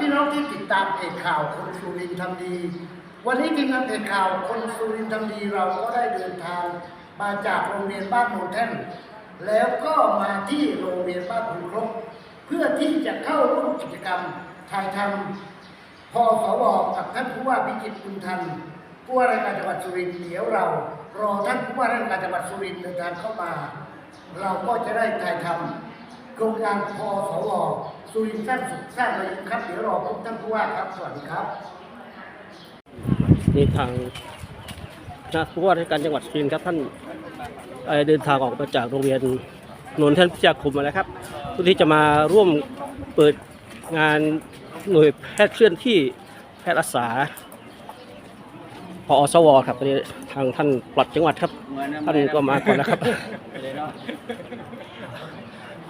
พี่น้องที่ติดตามเพจข่าวคนสุรินทร์ทำดี วันนี้ทีมงานเพจข่าวคนสุรินทร์ทำดีเราก็ได้เดินทางมาจากโรงเรียนบ้านโนนแท่นแล้วก็มาที่โรงเรียนบ้านขุนครกเพื่อที่จะเข้าร่วมกิจกรรมถ่ายทำพอสวกับท่านผู้ว่าพิจิตรคุณทันผู้ว่าราชการจังหวัดสุรินทร์เดี๋ยวเรา รอท่านผู้ว่าราชการจังหวัดสุรินทร์เดินทางเข้ามา เราก็จะได้ถ่ายทำ โครงการพอสวสุรินทร์สร้างสุขสร้างอายุครับเดี๋ยวรอพบท่านผู้ว่าครับสวัสดีครับนี่ทางคณะผู้ว่าราชการจังหวัดสุรินทร์ครับท่านเอ่อเดินทางออกมาจากโรงเรียนนนทท่านพิทยาคมมาแล้วครับเพื่อที่จะมาร่วมเปิดงานหน่วยแพทย์เคลื่อนที่แพทย์อาสาพอสวครับวันนี้ทางท่านปลัดจังหวัดครับ ท่านก็มาก่อนนะครับ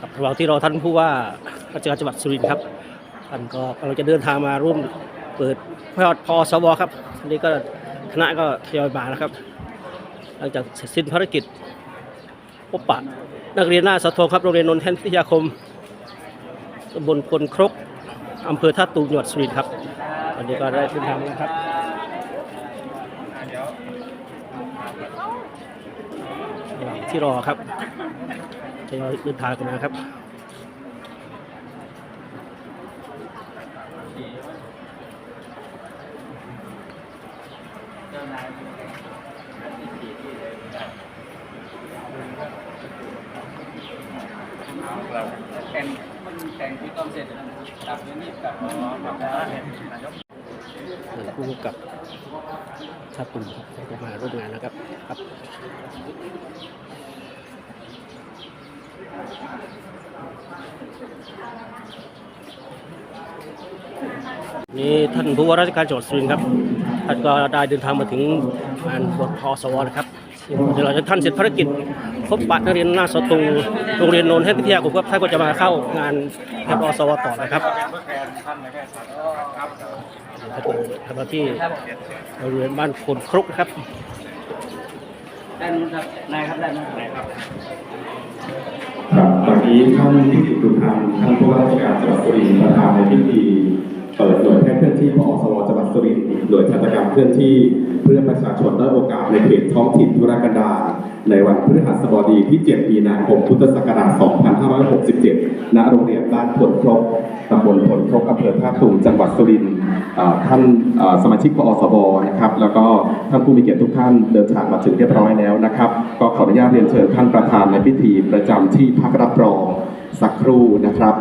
ครับระหว่างที่รอท่านผู้ว่าราชการจังหวัดสุรินทร์ครับท่านก็กำลังจะเดินทางมาร่วมเปิดพอพอสวครับอันนี้ก็คณะก็ทยอยมานะครับ หลังจากเสร็จสิ้นภารกิจพบปะนักเรียนหน้าสาธงครับโรงเรียนนนทแท่นพิทยาคมตำบลพลครกอำเภอท่าตูมจังหวัดสุรินทร์ครับวันนี้ก็ได้เดินทางมานะครับที่รอครับ ทยอยเดินทางกันนะครับแต่งมันแต่งที่ต้องเสร็จกลับนี่กลับอ๋อกลับแล้วเห็นายกผู้กำกับท่าตุ่มครับมาร่วมงานนะครับครับ นี่ท่านผู้ว่าราชการจังหวัดสุรินทร์ครับท่านก็ได้เดินทางมาถึงงานบทพสวนะครับเดี๋ยวเราจะท่านเสร็จภารกิจพบปะนักเรียนหน้าสตูโรงเรียนโนนท์ให้พิทยาคมครับท่านก็จะมาเข้างานพพสวต่อนะครับท่านในแพทย์สัตว์ครับท่านก็ทำหน้าที่โรงเรียนบ้านคนครุกครับได้นู้นครับนายครับได้นู้นนายครับ นี้ท่านพิจิตรดุทันท่านผู้ว่าราชการจังหวัดสุรินทร์ประธานในพิธีเปิดหน่วยแพทย์เคลื่อนที่พอสวจังหวัดสุรินทร์หน่วยทันตกรรมเคลื่อนที่ เพื่อประชาชนได้โอกาสในเขตท้องถิ่นธุรกันดาร ในวันพฤหัสบดีที่ 7 มีนาคม พุทธศักราช 2567 ณ โรงเรียนบ้านผลครกตำบลผลครกอำเภอท่าตูมจังหวัดสุรินทร์ท่านสมาชิกพอสบนะครับ แล้วก็ท่านผู้มีเกียรติทุกท่านเดินทางมาถึงเรียบร้อยแล้วนะครับ ก็ขออนุญาตเรียนเชิญท่านประธานในพิธีประจำที่พักรับรองสักครู่นะครับ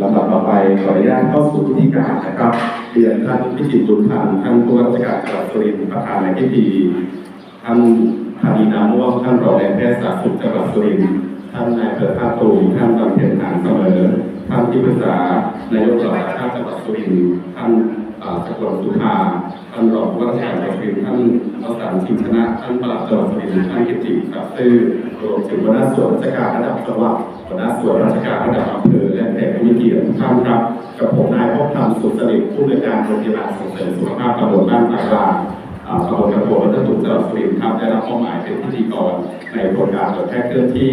ลำดับต่อไปขออนุญาตเข้าสู่พิธีการนะครับเรียนท่านพิจิตรบุญพันธ์ท่านผู้ราชการจังหวัดสุรินทร์ประธานในพิธีท่านธานีนาม่วงท่านรองนายแพทย์สาธารณสุขจังหวัดสุรินทร์ท่านนายเภอท่าตูท่านบำเพ็ญหารเสมอท่านที่ปรึกษานายกเหล่าจังหวัดสุรินทร์ท่าน สกลสุภาท่านรองผู้ว่าราชการจังหวัดสุรินทร์ท่านวสันต์ชิมชนะท่านปลัดจังหวัดสุรินท่านกิตติศักดิ์ซื่อรวมถึงหัวหน้าส่วนราชการระดับจังหวัดหัวหน้าส่วนราชการระดับอำเภอและแขกผู้มีเกียรติทุกท่านครับกับผมนายพบธรรมสุขสนิทผู้บริการโรงพยาบาลส่งเสริมสุขภาพตำบลบ้านตากลางตำบลกระโปรงและตุ่มจังหวัดสุรินทร์ครับได้รับมอบหมายเป็นพิธีกรในโครงการรถแพทย์เคลื่อนที่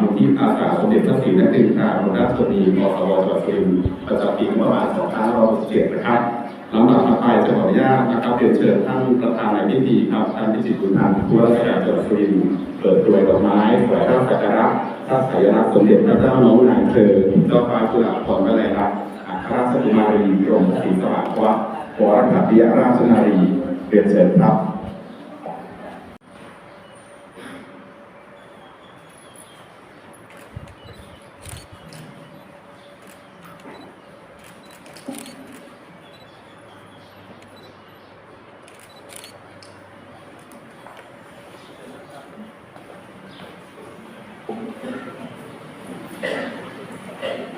มูลที่อาสาสมเด็จพระศรีนครินทราบรมราชชนนีกสวจังหวัดสุรินทร์ประจำปีงบประมาณ2567นะครับ ลำดับต่อไปจะขออนุญาตนะครับเรียนเชิญท่านประธานในพิธีครับท่านพิจิตรบุญทันผู้ว่าราชการจังหวัดสุรินทร์เปิดตัวดอกไม้ถวายพระสักการะพระสายรักสมเด็จพระเจ้าน้องนางเธอเจ้าฟ้าจุฬาภรณ์วลัยลักษณ์อัครราชกุมารีกรมศรีสว่างวะวรคัตติยราชนารีเรียนเชิญครับ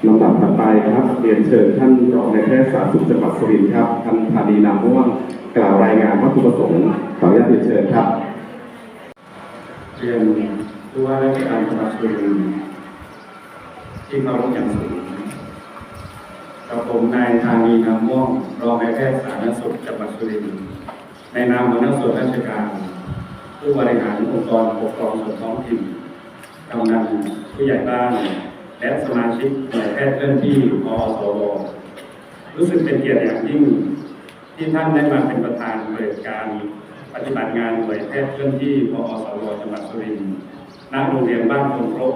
ลำดับต่อไปครับ เรียนเชิญท่านรองนายแพทย์สาธารณสุขจังหวัดสุรินทร์ครับท่านธานีนามม่วงกล่าวรายงานวัตถุประสงค์ขออนุญาตเรียนเชิญครับเรียนผู้ว่าราชการจังหวัดสุรินทร์ที่เคารพอย่างสูงกับผมนายธานีนามม่วงรองนายแพทย์สาธารณสุขจังหวัดสุรินทร์ในนามหัวหน้าส่วนราชการ ผู้บริหารองค์กรปกครองส่วนท้องถิ่น กำนันผู้ใหญ่บ้าน และสมาชิกหน่วยแพทย์เคลื่อนที่อสวรู้สึกเป็นเกียรติอย่างยิ่งที่ท่านได้มาเป็นประธานเปิดการปฏิบัติงานหน่วยแพทย์เคลื่อนที่พอสวจังหวัดสุรินทร์ณโรงเรียนบ้านพงครก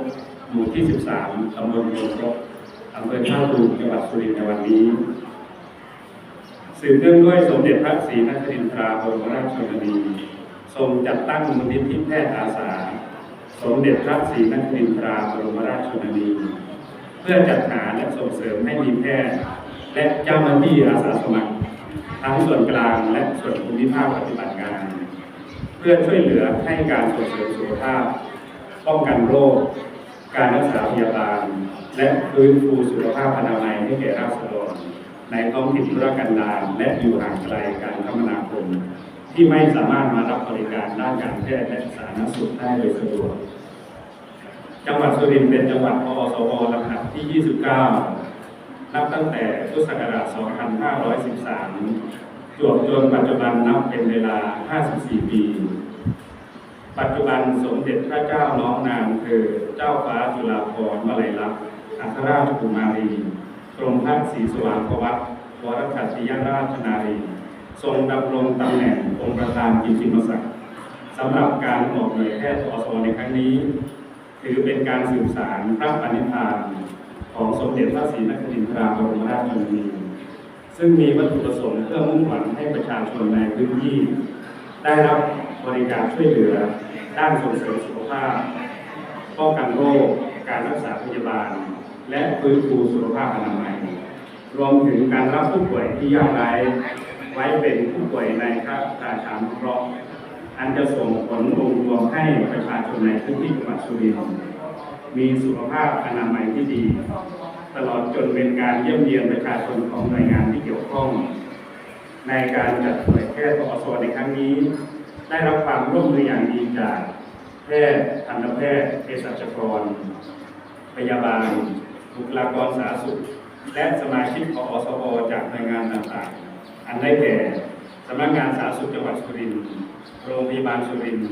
หมู่ที่ 13ตำบลพงครกอำเภอท่าตูมจังหวัดสุรินทร์ในวันนี้สืบเนื่องด้วยสมเด็จพระศรีนครินทราบรมราชชนนีทรงจัดตั้งมูลนิธิแพทย์อาสา สมเด็จพระศรีนครินทราบรมราชชนนี เพื่อจัดหาและส่งเสริมให้มีแพทย์ และเจ้าหน้าที่อาสาสมัคร ทั้งส่วนกลางและส่วนภูมิภาคปฏิบัติงาน เพื่อช่วยเหลือให้การส่งเสริมสุขภาพ ป้องกันโรค การรักษาพยาบาล และฟื้นฟูสุขภาพอนามัยให้แก่ราษฎรในท้องถิ่นธุรกันดารและอยู่ห่างไกลการคมนาคม ที่ไม่สามารถมารับบริการด้านการแพทย์และสาธารณสุขได้โดยสะดวก จังหวัดสุรินทร์เป็นจังหวัดพอสวลำดับที่ 29 นับตั้งแต่พุทธศักราช 2513 จวบจนปัจจุบันนับเป็นเวลา 54 ปี ปัจจุบันสมเด็จพระเจ้าน้องนางคือเจ้าฟ้าจุฬาภรณ์วลัยลักษณ์อัครราชกุมารี กรมพระศรีสว่างพวัตรวรคัตติยราชนารี ทรงดำรงตำแหน่งองค์ประธานกิติมศักดิ์สำหรับการออกหน่วยแพทย์อสในครั้งนี้ ถือเป็นการสืบสารพระปณิธานของสมเด็จพระศรีนครินทราบรมราชชนนีซึ่งมีวัตถุประสงค์เพื่อมุ่งหวังให้ประชาชนในพื้นที่ ได้รับบริการช่วยเหลือ ด้านส่งเสริมสุขภาพ ป้องกันโรค การรักษาพยาบาล และฟื้นฟูสุขภาพอนามัย รวมถึงการรับผู้ป่วยที่ยากไร้ ไว้เป็นผู้ป่วยในค่าราชานุเคราะห์อันจะส่งผลองค์รวมให้ประชาชนในพื้นที่จังหวัดสุรินทร์มีสุขภาพอนามัยที่ดี ตลอดจนเป็นการเยี่ยมเยียนประชาชนของหน่วยงานที่เกี่ยวข้อง ในการจัดหน่วยแพทย์ปอสในครั้งนี้ ได้รับความร่วมมืออย่างดีจากแพทย์ทันตแพทย์เภสัชกร พยาบาลบุคลากรสาธารณสุข และสมาชิกพอสวจากหน่วยงานต่างๆ อันได้แก่สำนักงานสาธารณสุขจังหวัดสุรินทร์โรงพยาบาลสุรินทร์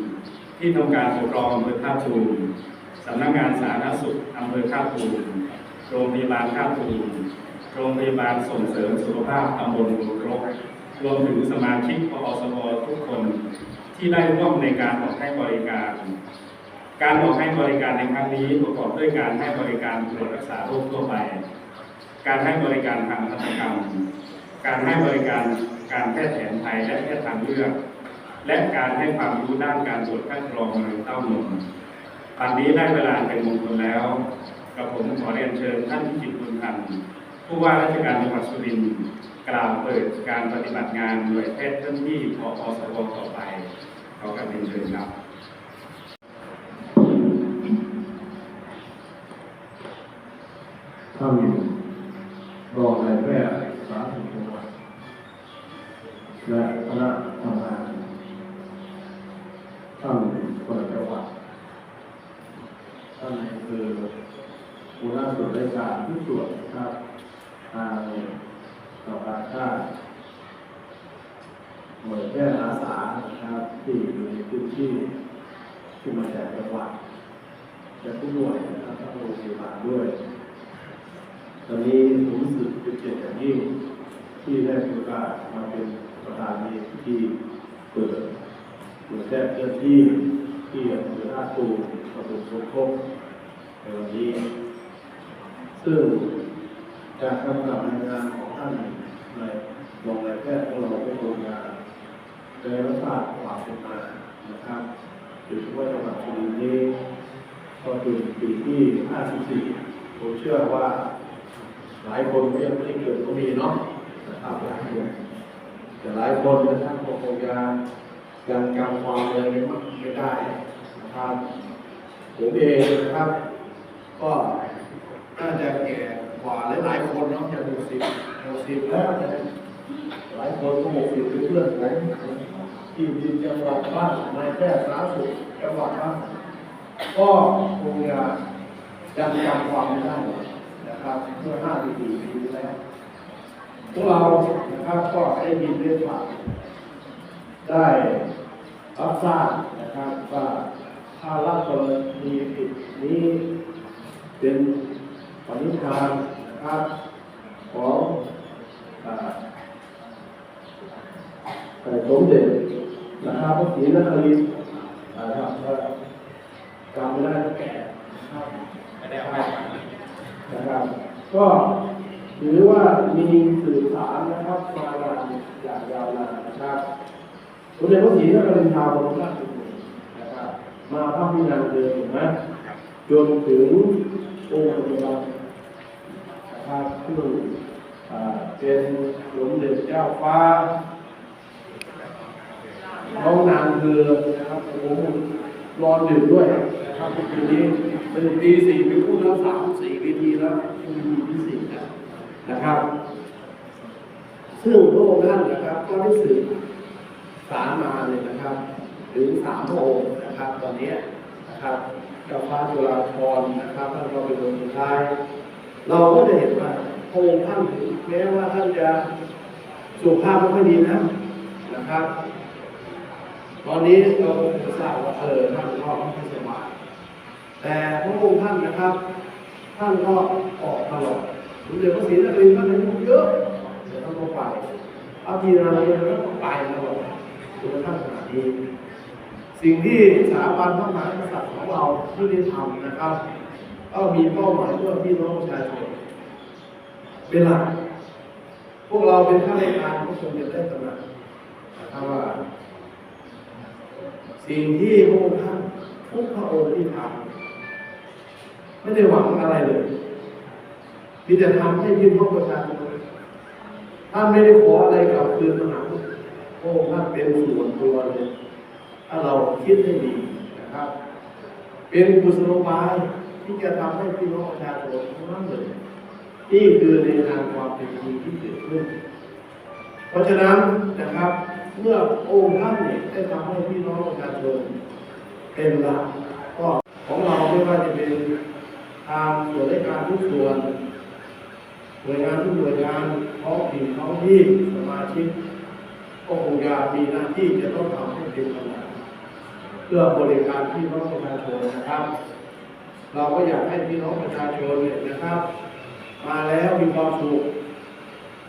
ที่ทำการปกครองอำเภอท่าตูมสำนักงานสาธารณสุขอำเภอท่าตูมโรงพยาบาลท่าตูมโรงพยาบาลส่งเสริมสุขภาพตำบลบุรกรวมถึงสมาชิกพอสวทุกคนที่ได้ร่วมในการออกให้บริการ การออกให้บริการในครั้งนี้ประกอบด้วยการให้บริการตรวจรักษาโรคทั่วไป การให้บริการทางพันกรรม การให้บริการการแพทย์แผนไทยและแพทย์ทางเลือก และการให้ความรู้ด้านการตรวจคัดกรองมะเร็งเต้านมตอนนี้ได้เวลาเป็นมงคลแล้วกับผมขอเรียนเชิญท่านพิจิตรบุญพันธ์ผู้ว่าราชการจังหวัดสุรินทร์กล่าวเปิดการปฏิบัติงานหน่วยแพทย์เคลื่อนที่พอสวต่อไปขอกราบเรียนเชิญครับท่านรองนายแพทย์ และคณะทำงานท่านคนจังหวัดท่านคือหัวหน้าส่วนราชการทุกส่วนครับทางต่อการชาติหน่วยแพทย์อาสานะครับที่อยู่ในพื้นที่ที่มาจากจังหวัดและทุกหน่วยนะครับทั้งโรงพยาบาลด้วย ตอนนี้ผมรู้สึกเป็นเกียรติอย่างยิ่งที่ได้มีโอกาสมาเป็น ประธานในพิธีเปิดหน่วยแพทย์เคลื่อนที่ที่อำเภอท่าตูมตำบลโคกคกในวันนี้ ซึ่งจากคำสั่งายงานของท่านในรองนายแพทย์ของเราได้ลงงานได้รับทราบความเป็นมานะครับโดยเฉพาะจังหวัดสุรินทร์นี้ก็เป็นปีที่ 54 ผมเชื่อว่าหลายคนก็ยังไม่ได้เกิดก็มีเนาะนะครับหลายคน แต่หลายคนนะครับก็คงจะยังจำความเลยไม่ไม่ได้นะครับผมเองนะครับ ก็น่าจะแก่กว่าหลายๆคนเนาะจะหกสิบหกสิบแล้วนะหลายคนก็หกสิบเป็นเพื่อนผมที่ดินจังหวัดบ้านนายแพทย์สาธารณสุขจังหวัดบ้านก็คงจะจำจำความไม่ได้นะครับเมื่อห้าปีปีที่แล้ว พวกเรานะครับก็ได้ยินเรื่องข่าวได้รับทราบนะครับว่าถ้ารับกรณีผิดนี้เป็นปณิธานนะครับของอ่าเอ่อสมเด็จนะครับพระศรีนครินทร์นะครับก็จำไม่ได้แก่นะครับก็ ถือว่ามีสื่อสารนะครับมานานอย่างยาวนานนะครับสมเด็จพระศรีนครินทราบรมราชกุรีนะครับ มาพระพินันเดิมนะจนถึงองค์ปัจจุบันนะครับซึ่งอ่าเป็นสมเด็จเจ้าฟ้าน้องนางเรือนะครับผมรอดึกด้วยนะครับปีนี้เป็นปีสี่เป็นคู่แล้วสามสี่ปีทีแล้วปีที่สี่แล้ว นะครับ ซึ่งพระองค์ท่านนะครับ ก็ได้สื่อสามาเลยนะครับถึงสามพระองค์นะครับ ตอนนี้นะครับเจ้าฟ้าจุฬาภรณ์นะครับท่านก็เป็นองค์สุดท้าย เราก็จะเห็นว่าพระองค์ท่านถึงแม้ว่าท่านจะสุขภาพไม่ค่อยดีนะนะครับ ตอนนี้เราจะทราบว่าเออท่านก็ไม่ค่อยสบายแต่พระองค์ท่านนะครับ ท่านก็ออกตลอด สมเด็จพระศรีนครินทร์ท่านอายุเยอะเดี๋ยวท่านก็ไปเอาทีนาเลยนแล้วก็ไปตลอดจนกระทั่งขณะนี้สิ่งที่สถาบันพระมหากษัตริย์ของเราที่ได้ทำนะครับ ก็มีเป้าหมายเพื่อพี่น้องประชาชนเป็นหลักพวกเราเป็นข้าราชการก็คงจะได้ตระหนักนะครับว่า สิ่งที่พระองค์ท่านทุกพระองค์ที่ทำไม่ได้หวังอะไรเลย ที่จะทำให้พี่น้องประชาชนท่านไม่ได้ขออะไรกลับคืนมหาพระองค์ท่านเป็นส่วนตัวเลยถ้าเราคิดให้ดีนะครับ เป็นกุศโลบายที่จะทำให้พี่น้องประชาชนทั้งนั้นเลยนี่คือในทางความเป็นจริงที่เกิดขึ้น เพราะฉะนั้นนะครับ เมื่อองค์ท่านเนี่ยได้ทำให้พี่น้องประชาชนเป็นหลักก็ของเราไม่ว่าจะเป็นทางส่วนราชการทุกส่วน หน่วยงานทุกหน่วยงานท้องถิ่นท้องที่สมาชิกก็คงจะมีหน้าที่จะต้องทำให้เป็นขนาดเพื่อบริการพี่น้องประชาชนนะครับ เราก็อยากให้พี่น้องประชาชนเนี่ยนะครับ มาแล้วมีความสุข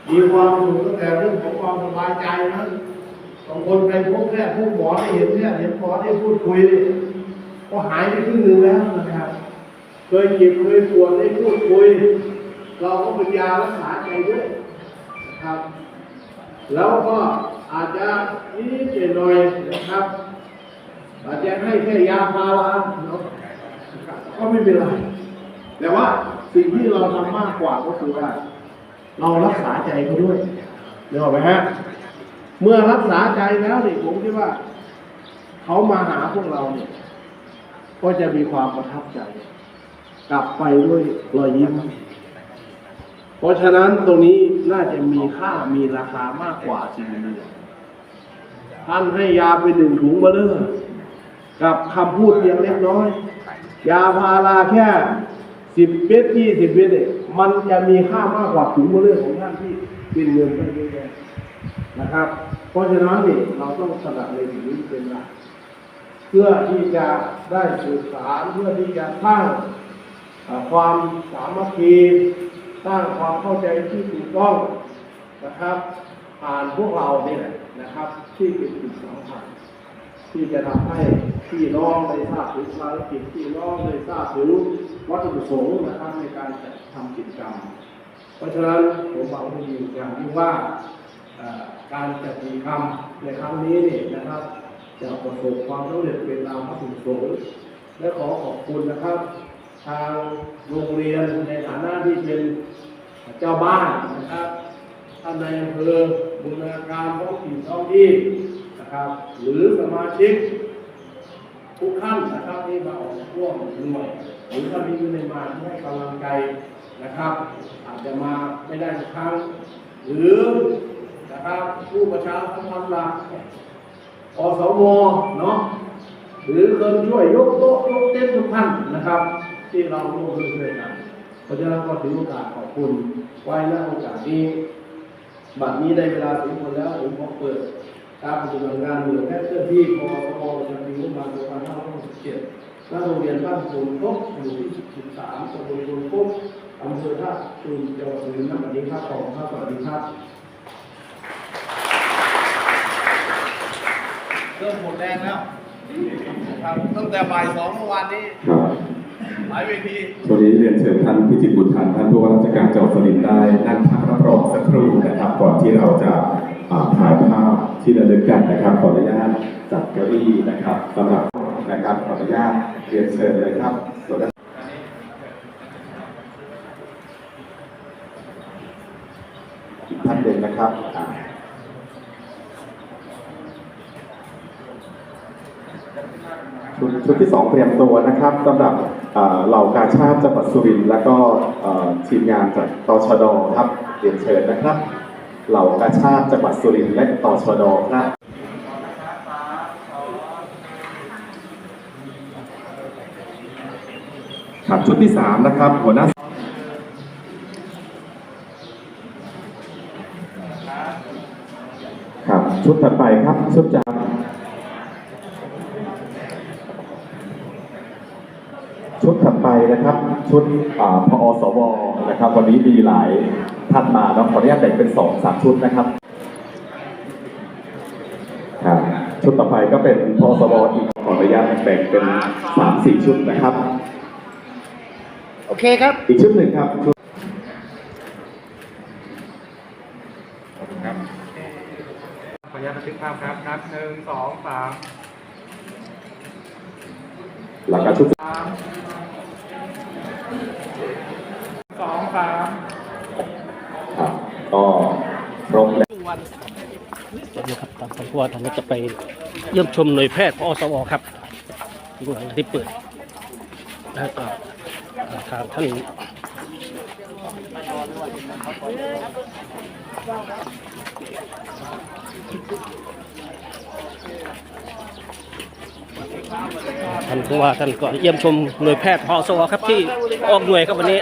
มีความสุขตั้งแต่เรื่องของความสบายใจนะบางคนไปพบแพทย์พบหมอได้เห็นแพทย์เห็นหมอได้พูดคุยก็หายไปครึ่งนึงแล้วนะครับ เคยเจ็บเคยปวดได้พูดคุย เราก็เป็นยารักษาใจด้วยนะครับ แล้วก็อาจจะนิดหน่อยนะครับ อาจจะให้แค่ยาพาราเนาะก็ไม่เป็นไร แต่ว่าสิ่งที่เราทำมากกว่าก็คือว่า เรารักษาใจเขาด้วยเดี๋ยวไหมฮะเมื่อรักษาใจแล้วเนี่ยผมคิดว่า เขามาหาพวกเราเนี่ย ก็จะมีความประทับใจ กลับไปด้วยรอยยิ้ม เพราะฉะนั้นตรงนี้น่าจะมีค่ามีราคามากกว่าสิ่งอื่นท่านให้ยาไปหนึ่งถุงมาเลอกับคำพูดเพียงเล็กน้อย ยาพาราแค่สิบเม็ดยี่สิบเม็ดเนี่ยมันจะมีค่ามากกว่าถุงมือเลือของท่านที่เป็นเงินไปเยอะแยะนะครับ เพราะฉะนั้นนี่เราต้องสนับในสิ่งนี้เป็นหลักเพื่อที่จะได้สื่อสารเพื่อที่จะสร้างความสามัคคี สร้างความเข้าใจที่ถูกต้องนะครับผ่านพวกเราเนี่ยนะครับ ที่เป็นจุดสำคัญที่จะทำให้พี่น้องได้ทราบถึงภารกิจพี่น้องได้ทราบถึงวัตถุประสงค์นะครับในการจัดทำกิจกรรม เพราะฉะนั้นผมหวังเป็นอย่างยิ่ว่าการจัดกิจกรรมในครั้งนี้เนี่ยนะครับ จะประสบความสำเร็จเป็นตามวัตถุประสงค์และขอขอบคุณนะครับ ทางโรงเรียนในฐานะที่เป็นเจ้าบ้านนะครับท่านในอำเภอบูรณาการท้องถิ่นท้องที่นะครับ หรือสมาชิกทุกท่านนะครับที่มาออกร่วมหน่วยหรือถ้ามีอยู่ในมาที่ให้กำลังใจนะครับ อาจจะมาไม่ได้ทุกครั้ง หรือนะครับผู้ประชาสัมพันธ์หลักอสมเนาะหรือคนช่วยยกโต๊ะยกเต็นท์ทุกท่านนะครับ ที่เราร่วมมือช่วยกันเพราะฉะนั้นก็ถือโอกาสขอบคุณไว้ณโอกาสนี้บัดนี้ได้เวลาสมควรแล้วผมขอเปิดการปฏิบัติงานหน่วยแพทย์เคลื่อนที่พอพอจะมีงบประมาณ2567ณโรงเรียนบ้านสูงครบหมู่ที่ 13ตำบลสูงครบอำเภอท่าตูนจังหวัดสุรินทร์ณบัดนี้ครับขอบคุณครับสวัสดีครับเริ่มหมดแรงแล้วตั้งแต่บ่ายสองเมื่อวานนี้ วทีวงนี้เรียนเชิญท่านพิจิตรบุญทันท่านผู้ว่าราชการจังหวัดสุรินทร์ได้นั่งพักรับรองสักครู่นะครับ ก่อนที่เราจะถ่ายภาพที่ระลึกกันนะครับขออนุญาตจัดเก้าอี้นะครับสำหรับนะครับขออนุญาตเรียนเชิญเลยครับส่วนอีกท่านหนึ่งนะครับสุดชุดที่สองเตรียมตัวนะครับสำหรับ เหล่ากาชาติจังหวัดสุรินทร์และก็ทีมงานจากตชดครับเรียนเชิญนะครับ เหล่ากาชาติจังหวัดสุรินทร์และตชดครับครับชุดที่สามนะครับ หัวหน้าครับชุดถัดไปครับชุดจาก ชุดถัดไปนะครับ ชุดอ่าพอสวนะครับ วันนี้มีหลายท่านมาเนาะขออนุญาตแบ่งเป็นสองสามชุดนะครับครับชุดต่อไปก็เป็นพอสวอีกขออนุญาตแบ่งเป็นสามสี่ชุดนะครับ โอเคครับ อีกชุดหนึ่งครับชุดขออนุญาตบันทึกภาพครับครับหนึ่งสองสาม หลังจากชุดสามสองสามครับก็ครบแล้วสวัสดีครับทางผู้ว่าท่านก็จะไปเยี่ยมชมหน่วยแพทย์พอสวครับที่หลังที่เปิดแล้วก็ทางท่านานผู้ว่าท่านก็เยี่ยมชมหน่วยแพทย์พอสวครับที่ออกหน่วยครับวันนี้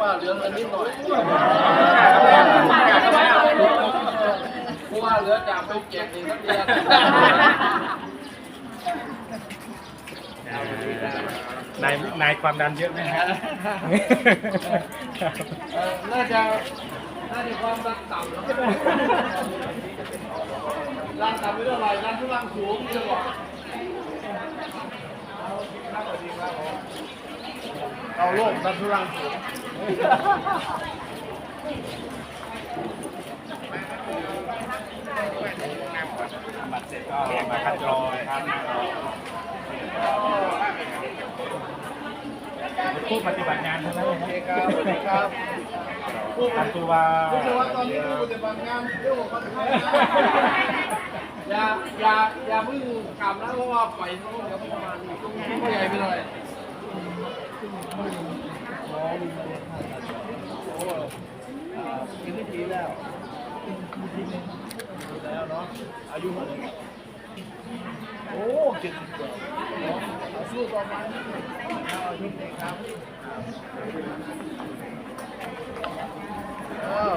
ว่าเหลือเงินนิดหน่อย เพราะว่าเหลือจากไปเก็บอีกนักเรียนนายนายความดันเยอะไหมฮะน่าจะน่าจะความดันต่ำแล้วร่างต่ำไม่เท่าไหร่ร่างทุลังสูงนี่จะบอกเอาโลกดันทุลังสูง บัตรเสร็จก็มาคัดกรองครับผู้ปฏิบัติงานทั้งนั้นเลยครับสวัสดีครับผู้ปฏิบัติผู้ว่าตอนนี้ผู้ปฏิบัติงานเรื่องของปฏิบัติงานอย่าอย่าอย่าเพิ่งกลับนะเพราะว่าปล่อยเขาเดี๋ยวประมาณนี้ผู้ใหญ่ไปเลยกินได้ทีแล้ว แล้วเนาะอายุเท่าไหร่โอ้เจ็ดสิบกว่าเนาะสู้ต่อไปเอาอายุเด็กครับเออ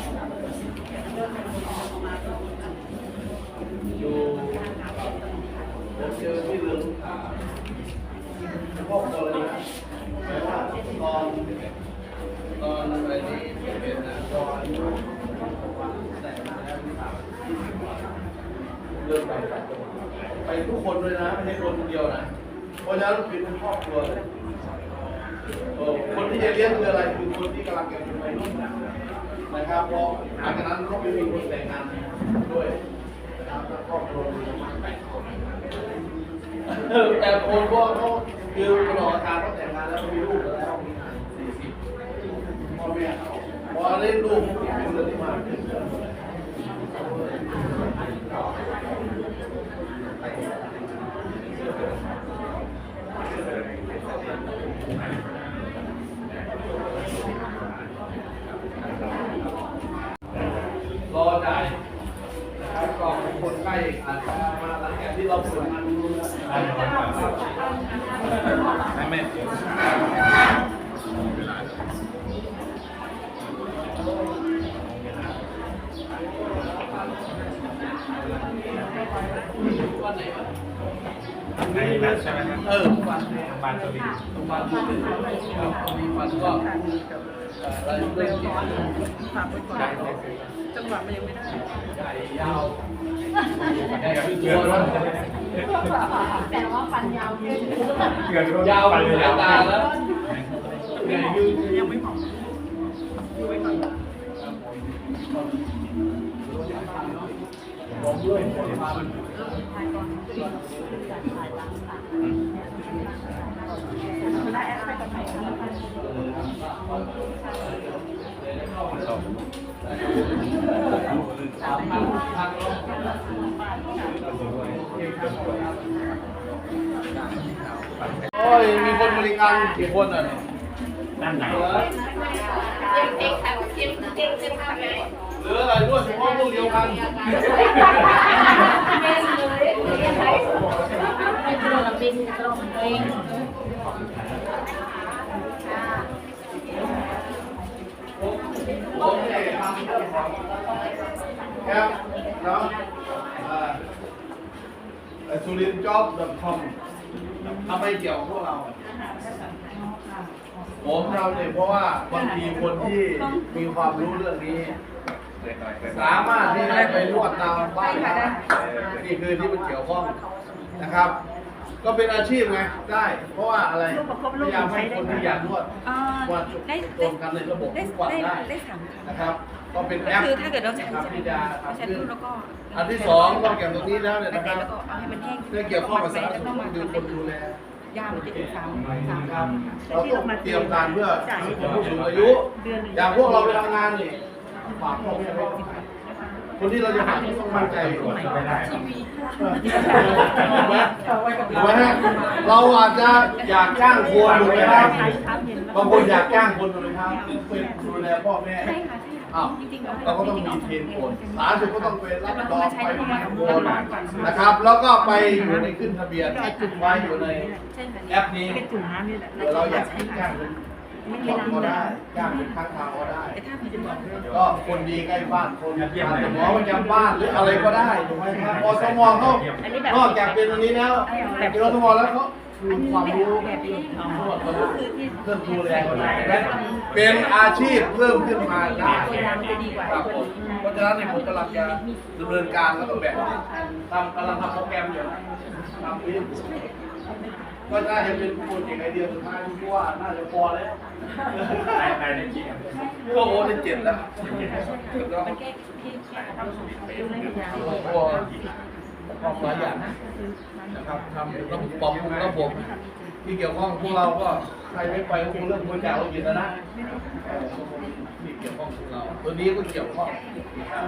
ไปทุกคนเลยนะไม่ใช่คนเดียวนะ เพราะฉะนั้นเป็นครอบครัวเลยคนที่จะเลี้ยงคืออะไรคือคนที่กำลังจะเป็นวัยรุ่นนะครับเพราะหลังจากนั้นก็ไม่มีคนแต่งงานด้วยนะครับครอบครัวมีประมาณแปดคนแต่คนก็เขาคือกำหนดการเขาแต่งงานแล้วมีลูกแล้วมีสี่สิบพ่อแม่เขาพอเล่นลูกเป็นเรื่องที่มา เป็นเรื่องรอจ่ายนะครับกล่องคนใกล้อาจจะมาหลังจากที่เราสวดมนต์ไม่ไม่ ในนั้นใช่ไหมครับเออฟันบานสวิงฟันที่มีฟันก็อะไรเล่นเกมฝากไว้ก่อนจังหวะมันยังไม่ได้ใหญ่ยาวใหญ่ขึ้นตัวแล้วแต่ว่าฟันยาวขึ้นเกือบยาวไปไปเลยสายตาแล้วใหญ่ยืนยังไม่เหมาะดูไว้ก่อนผมด้วย ฟันได้แอปไปกับใครคะโอ้ย มีคนบริการกี่คนอะเนี่ยด้านไหนเหลือเหลืออะไรด้วยเฉพาะพวกเดียวกัน ผมเนี่ยทำเรื่องของแอปเนาะสุรินจ็อบ .com ทำไมเกี่ยวกับพวกเราผมเราเนี่ยเพราะว่าบางทีคนที่มีความรู้เรื่องนี้ สามารถที่จะไปนวดตามบ้านได้นี่คือที่มันเกี่ยวข้องนะครับ ก็เป็นอาชีพไงได้ เพราะว่าอะไรพยายามให้คนที่อยากนวดอ่านวดได้รวมกันในระบบได้ทุกวันได้ได้ได้สามครั้งนะครับ ก็เป็นแอปคือถ้าเกิดเราใช้นะครับใช่ไหมที่จะเราใช้ทำขึ้นปุ๊บแล้วก็อันที่สองนอกจากตรงนี้แล้วเนี่ยนะครับแล้วก็เอาให้มันแห้งเรื่องเกี่ยวข้องกับสาธารณแล้วสุก็ขมาคือทำคนดูแล ยามันจะถึงสามสามคครัรั้บงเราต้องเตรียมการเพื่อผู้สูงอายุอย่างพวกเราไปทำงานนี่ฝากพ่อแม่ไว้ คนที่เราจะฝากต้องมั่นใจก่อนไม่ได้ถูกไหมถูไหมฮะเราอาจจะอยากจ้างคนถูกไหมครับบางคนอยากจ้างคนถูกไหมครับเป็นดูแลพ่อแม่ใช่ค่ะใช่อ้าวเราก็ต้องมีเทรนคนสาธารณสุขก็ต้องไปรับรองไปมีโคนนะครับ แล้วก็ไปอยู่ในขึ้นทะเบียนไว้อยู่ในแอปนี้เดี๋ยวเราอยากให้จ้างเป็นช็อปก็ได้จ้างเป็นข้างทางก็ได้ แต่ถ้ามันจะบอกด้วยก็คนดีใกล้บ้านคนอาจจะหมอประจำบ้านหรืออะไรก็ได้ถูกไหมครับอสมเขานอกจากเป็นอันนี้แล้วเป็นอสมแล้วเขามีความรู้เรื่องเครื่องดูแลก็ได้และเป็นอาชีพเพิ่มขึ้นมาได้ตัวยามันจะดีกว่าครับผมเพราะฉะนั้นเนี่ยผมกำลังจะดำเนินการแล้วก็แบ่งทำกำลังทำโปรแกรมอยู่ทำนี้ ก็น่าจะเป็นโปรเจกต์ไอเดียสุดท้ายที่ว่าน่าจะพอแล้วในในในจริงก็โอ้ได้เจ็ดแล้วมันแก้ที่แก้ความสุขดูแลยาโอ้โหออกหลายอย่างนะครับทำระบบปรับปรุงระบบที่เกี่ยวข้องพวกเราก็ใครไม่ไปก็คงเรื่องบริจาคโลหิตนะนะเออที่เกี่ยวข้องพวกเรา ตัวนี้ก็เกี่ยวข้องนะครับ